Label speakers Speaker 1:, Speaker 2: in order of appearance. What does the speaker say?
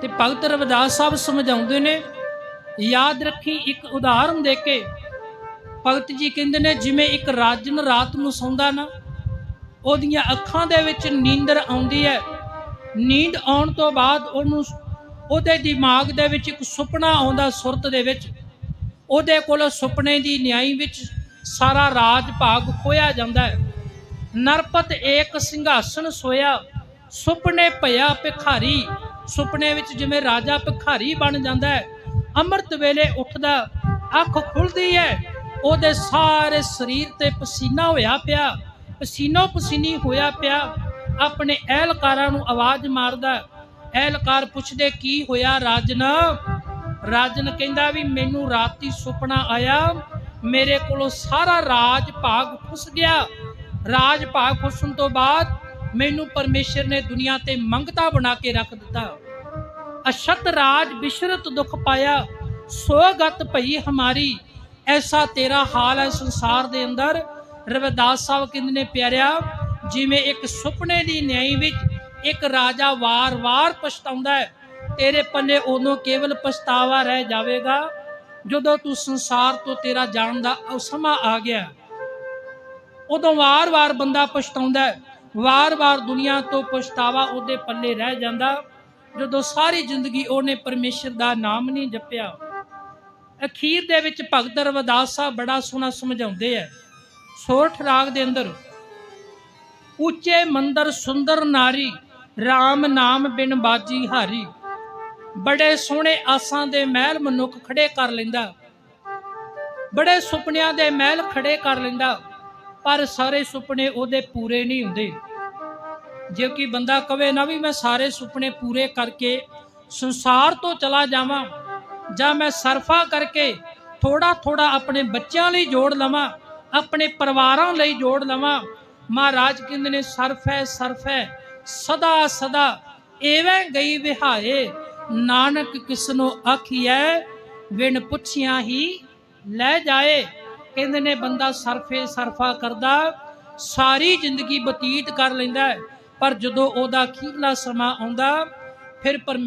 Speaker 1: ਤੇ ਭਗਤ ਰਵਿਦਾਸ ਸਾਹਿਬ ਸਮਝਾਉਂਦੇ ਨੇ, ਯਾਦ ਰੱਖੀ ਇੱਕ ਉਦਾਹਰਨ ਦੇ ਕੇ, ਭਗਤ ਜੀ ਕਹਿੰਦੇ ਨੇ, ਜਿਵੇਂ ਇੱਕ ਰਾਜਨ ਰਾਤ ਨੂੰ ਸੌਂਦਾ ਨਾ, ਉਹਦੀਆਂ ਅੱਖਾਂ ਦੇ ਵਿੱਚ ਨੀਂਦਰ ਆਉਂਦੀ ਹੈ। ਨੀਂਦ ਆਉਣ ਤੋਂ ਬਾਅਦ ਉਹਨੂੰ, ਉਹਦੇ ਦਿਮਾਗ ਦੇ ਵਿੱਚ ਇੱਕ ਸੁਪਨਾ ਆਉਂਦਾ ਸੁਰਤ ਦੇ ਵਿੱਚ। ਉਹਦੇ ਕੋਲ ਸੁਪਨੇ ਦੀ ਨਿਆਈ ਵਿੱਚ ਸਾਰਾ ਰਾਜ ਭਾਗ ਖੋਇਆ ਜਾਂਦਾ ਹੈ। ਨਰਪਤ ਏਕ ਸਿੰਘਾਸਣ ਸੋਇਆ, ਸੁਪਨੇ ਭਇਆ ਭਿਖਾਰੀ ਸੁਪਨੇ ਵਿੱਚ ਜਿਵੇਂ ਰਾਜਾ ਭਿਖਾਰੀ ਬਣ ਜਾਂਦਾ ਹੈ, ਅੰਮ੍ਰਿਤ ਵੇਲੇ ਉੱਠਦਾ, ਅੱਖ ਖੁੱਲਦੀ ਹੈ, ਉਹਦੇ ਸਾਰੇ ਸਰੀਰ ਤੇ ਪਸੀਨਾ ਹੋਇਆ ਪਿਆ, ਪਸੀਨੋ ਪਸੀਨੀ ਹੋਇਆ ਪਿਆ, ਆਪਣੇ ਅਹਿਲਕਾਰਾਂ ਨੂੰ ਆਵਾਜ਼ ਮਾਰਦਾ ਅਹਿਲਕਾਰ ਪੁੱਛਦੇ, ਕੀ ਹੋਇਆ ਰਾਜਨ? ਰਾਜਨ ਕਹਿੰਦਾ ਵੀ, ਮੈਨੂੰ ਰਾਤੀ ਸੁਪਨਾ ਆਇਆ, ਮੇਰੇ ਕੋਲੋਂ ਸਾਰਾ ਰਾਜ ਭਾਗ ਖੁੱਸ ਗਿਆ। ਰਾਜ ਭਾਗ ਖੁੱਸਣ ਤੋਂ ਬਾਅਦ ਮੈਨੂੰ ਪਰਮੇਸ਼ਰ ਨੇ ਦੁਨੀਆ ਤੇ ਮੰਗਤਾ ਬਣਾ ਕੇ ਰੱਖ ਦਿੱਤਾ। ਅਸ਼ਤ ਰਾਜ ਬਿਸ਼ਰਤ ਦੁਖ ਪਾਇਆ, ਸੋਗਤ ਭਈ ਹਮਾਰੀ। ਐਸਾ ਤੇਰਾ ਹਾਲ ਹੈ ਸੰਸਾਰ ਦੇ ਅੰਦਰ। ਰਵਿਦਾਸ ਸਾਹਿਬ ਕਹਿੰਦੇ ਨੇ, ਪਿਆਰਿਆ, ਜਿਵੇਂ ਇੱਕ ਸੁਪਨੇ ਦੀ ਨਿਆਈ ਵਿੱਚ ਇੱਕ ਰਾਜਾ ਵਾਰ-ਵਾਰ ਪਛਤਾਉਂਦਾ ਹੈ, ਤੇਰੇ ਪੱਲੇ ਉਦੋਂ ਕੇਵਲ ਪਛਤਾਵਾ ਰਹਿ ਜਾਵੇਗਾ, ਜਦੋਂ ਤੂੰ ਸੰਸਾਰ ਤੋਂ ਤੇਰਾ ਜਾਣ ਦਾ ਸਮਾਂ ਆ ਗਿਆ। ਉਦੋਂ ਵਾਰ-ਵਾਰ ਬੰਦਾ ਪਛਤਾਉਂਦਾ ਹੈ ਵਾਰ-ਵਾਰ ਦੁਨੀਆ ਤੋਂ ਪਛਤਾਵਾ ਉਹਦੇ ਪੱਲੇ ਰਹਿ ਜਾਂਦਾ। ਜਦੋਂ ਸਾਰੀ ਜ਼ਿੰਦਗੀ ਉਹਨੇ ਪਰਮੇਸ਼ਰ ਦਾ ਨਾਮ ਨਹੀਂ ਜਪਿਆ। ਅਖੀਰ ਦੇ ਵਿੱਚ ਭਗਤ ਰਵਿਦਾਸ ਸਾਹਿਬ ਬੜਾ ਸੋਹਣਾ ਸਮਝਾਉਂਦੇ ਆ ਸੋਰਠ ਰਾਗ ਦੇ ਅੰਦਰ, ਉੱਚੇ ਮੰਦਰ ਸੁੰਦਰ ਨਾਰੀ RAM ਨਾਮ ਬਿਨ ਬਾਜੀ ਹਾਰੀ, ਬੜੇ ਸੋਹਣੇ ਆਸਾਂ ਦੇ ਮਹਿਲ ਮਨੁੱਖ ਖੜੇ ਕਰ ਲੈਂਦਾ, ਬੜੇ ਸੁਪਨਿਆਂ ਦੇ ਮਹਿਲ ਖੜੇ ਕਰ ਲੈਂਦਾ। ਪਰ ਸਾਰੇ ਸੁਪਨੇ ਉਹਦੇ ਪੂਰੇ ਨਹੀਂ ਹੁੰਦੇ। ਜੇ ਕਿ ਬੰਦਾ ਕਵੇ, ਨਾ ਵੀ ਮੈਂ ਸਾਰੇ ਸੁਪਨੇ ਪੂਰੇ ਕਰਕੇ ਸੰਸਾਰ ਤੋਂ ਚਲਾ ਜਾਵਾਂ ਜਾਂ ਮੈਂ ਸਰਫਾ ਕਰਕੇ ਥੋੜਾ ਥੋੜਾ ਆਪਣੇ ਬੱਚਿਆਂ ਲਈ ਜੋੜ ਲਵਾਂ, ਆਪਣੇ ਪਰਿਵਾਰਾਂ ਲਈ ਜੋੜ ਲਵਾਂ, ਮਹਾਰਾਜ ਕਹਿੰਦੇ ਨੇ, ਸਰਫ ਹੈ ਸਰਫ ਹੈ, ਸਦਾ ਸਦਾ ਐਵੇਂ ਗਈ ਵਿਹਾਏ। ਨਾਨਕ ਕਿਸਨੋ ਆਖੀਐ ਵਿਣ ਪੁੱਛਿਆ ਹੀ ਲੈ ਜਾਏ। ਕਹਿੰਦੇ ਨੇ ਬੰਦਾ ਸਰਫੇ ਸਰਫਾ ਕਰਦਾ, ਸਾਰੀ ਜ਼ਿੰਦਗੀ ਬਤੀਤ ਕਰ ਲੈਂਦਾ ਪਰ ਜਦੋਂ ਉਹਦਾ ਅਖੀਰਲਾ ਸਮਾਂ ਆਉਂਦਾ, ਫਿਰ ਪਰ